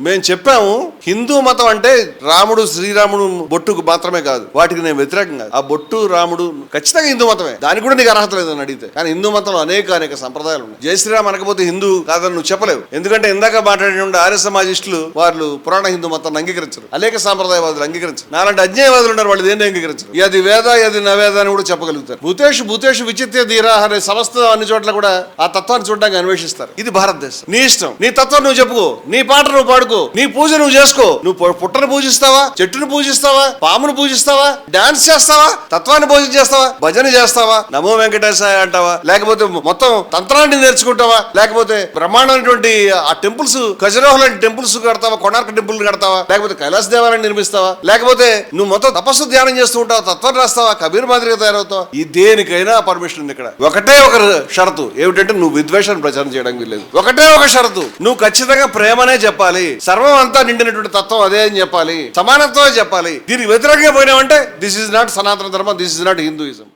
మేము చెప్పాము హిందూ మతం అంటే రాముడు శ్రీరాముడు బొట్టుకు మాత్రమే కాదు. వాటికి నేను వ్యతిరేకం కాదు. ఆ బొట్టు రాముడు ఖచ్చితంగా హిందూ మతమే. దానికి కూడా నీకు అర్హత లేదని అడిగితే. కానీ హిందూ మతంలో అనేక అనేక సంప్రదాయాలు ఉన్నాయి. జై శ్రీరామ్ అనకపోతే హిందూ కాదని నువ్వు చెప్పలేవు. ఎందుకంటే ఇందాక మాట్లాడిన ఆర్య సమాజిస్టులు వాళ్ళు పురాణ హిందూ మతాన్ని అంగీకరించరు. అనేక సాంప్రదాయవాదులు అంగీకరించరు. నాలాంటి అజ్ఞాయవాదులు ఉన్నారు వాళ్ళు దేన్ని అంగీకరించరు? అది వేద అది నవేద అని కూడా చెప్పగలుగుతారు. భూతేషు భూతేషు విచిత్ర ధీరా అనే సమస్త అన్ని చోట్ల కూడా ఆ తత్వాన్ని చూడడానికి అన్వేషిస్తారు. ఇది భారతదేశం. నీ ఇష్టం. నీ తత్వం నువ్వు చెప్పుకో. నీ పాట నువ్వు పాడుకో. నీ పూజ నువ్వు చేసుకో. నువ్వు పుట్టను పూజిస్తావా? చెట్టును పూజిస్తావా? పామును పూజిస్తావా? డాన్స్ చేస్తావా? తత్వాన్ని పూజ చేస్తావా? భజన చేస్తావా? నమో వెంకటేశాయ అంటావా? లేకపోతే మొత్తం తంత్రాన్ని నేర్చుకుంటావా? లేకపోతే బ్రహ్మాండమైనటువంటి ఆ టెంపుల్స్ ఖజురాహో లాంటి టెంపుల్స్ కడతావా? కొనార్క టెంపుల్ కడతావా? లేకపోతే కైలాస దేవాలయం నిర్మిస్తావా? లేకపోతే నువ్వు మొత్తం తపస్సు ధ్యానం చేస్తూ ఉంటావు? తత్వం రాస్తావా? కబీర్ మాదిరిగా తయారవుతావా? ఈ దేనికైనా పర్మిషన్ ఉంది ఇక్కడ. ఒకటే ఒక షరతు. ఏమిటంటే నువ్వు విద్వేషాన్ని ప్రచారం చేయడానికి వీల్లేదు. ఒకటే ఒక షరతు. నువ్వు ఖచ్చితంగా ప్రేమనే చెప్పాలి. సర్వం అంతా నిండినటువంటి తత్వం అదే అని చెప్పాలి. సమానత్వమే చెప్పాలి. దీనికి వ్యతిరేకంగా పోయినామంటే దిస్ ఇస్ నాట్ సనాతన ధర్మం దిస్ ఇస్ నాట్ హిందూయిజం